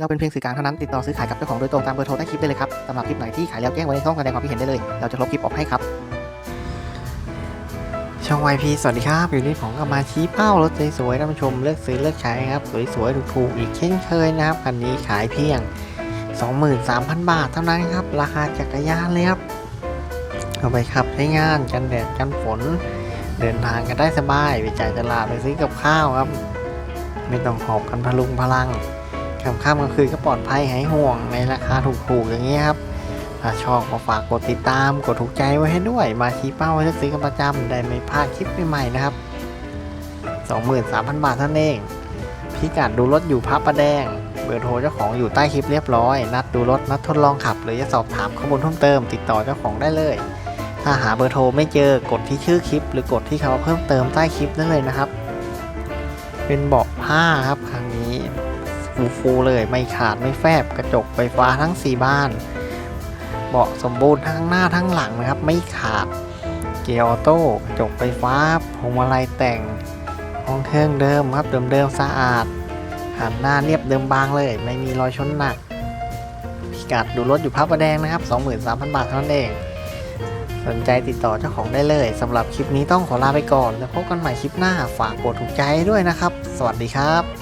เราเป็นเพียงสื่อกลางเท่านั้นติดต่อซื้อขายกับเจ้าของโดยตรงตามเบอร์โทรใต้คลิปได้เลยครับสำหรับคลิปไหนที่ขายแล้วแจ้งไว้ในช่องแสดงความคิดเห็นได้เลย เราจะลบคลิปออกให้ครับ ช่อง YP สวัสดีครับอยู่นี่ผมก็มาชี้เป้ารถสวยๆท่านผู้ชมเลือกซื้อเลือกใช้ครับสวยๆถูกๆอีกเช่นเคยนะครับคันนี้ขายเพียง 23,000 บาทเท่านั้นครับราคาจักรยานเลยครับเอาไปขับใช้งานกันแดดกันฝน เดินทางกันได้สบายไปจ่ายตลาดไปซื้อกับข้าวครับ ไม่ต้องหอบกันพลุงพลัง กลางค่ำกลางคืนก็ปลอดภัยหายห่วงในราคาถูกๆอย่างนี้ครับ ถ้าชอบก็ฝากกดติดตาม กดถูกใจไว้ให้ด้วย มาชี้เป้าไว้ซื้อกันประจำได้ไม่พลาดคลิปใหม่ๆนะครับ 23,000 บาทเท่านนเอง พิกัดดูรถอยู่พระประแดง เบอร์โทรเจ้าของอยู่ใต้คลิปเรียบร้อย นัดดูรถนัดทดลองขับ หรือจะสอบถามข้อมูลเพิ่มเติม ติดต่อเจ้าของได้เลย ถ้าหาเบอร์โทรไม่เจอกดที่ชื่อคลิป หรือกดที่คำว่าเพิ่มเติมใต้คลิปได้เลยนะครับ เป็นเบาะผ้าครับครั้ง ฟูๆเลยไม่ขาดไม่แฟบกระจกไฟฟ้าทั้ง 4 บ้าน เบาะสมบูรณ์ทั้งหน้าทั้งหลังนะครับ ไม่ขาด เกียร์ออโต้กระจกไฟฟ้าพวงมาลัยแต่งห้องเครื่องเดิมครับเดิมๆสะอาดหันหน้าเรียบเดิมบางเลย ไม่มีรอยชนหนักพิกัดดูรถอยู่พระประแดงนะครับ 23,000 บาทเท่านั้นเองสนใจติดต่อเจ้าของได้เลยสำหรับคลิปนี้ต้องขอลาไปก่อน แล้วพบกันใหม่คลิปหน้าฝากกดถูกใจด้วยนะครับ สวัสดีครับ